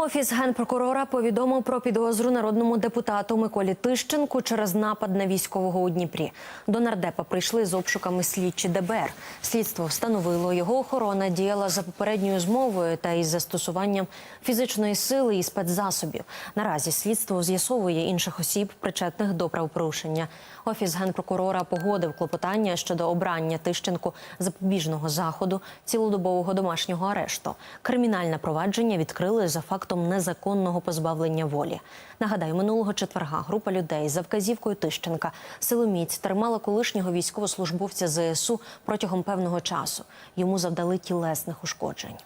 Офіс генпрокурора повідомив про підозру народному депутату Миколі Тищенку через напад на військового у Дніпрі. До нардепа прийшли з обшуками слідчі ДБР. Слідство встановило, його охорона діяла за попередньою змовою та із застосуванням фізичної сили і спецзасобів. Наразі слідство з'ясовує інших осіб, причетних до правопорушення. Офіс генпрокурора погодив клопотання щодо обрання Тищенку запобіжного заходу цілодобового домашнього арешту. Кримінальне провадження відкрили за фактом незаконного позбавлення волі. Нагадаю, минулого четверга група людей за вказівкою Тищенка силоміць тримала колишнього військовослужбовця ЗСУ протягом певного часу. Йому завдали тілесних ушкоджень.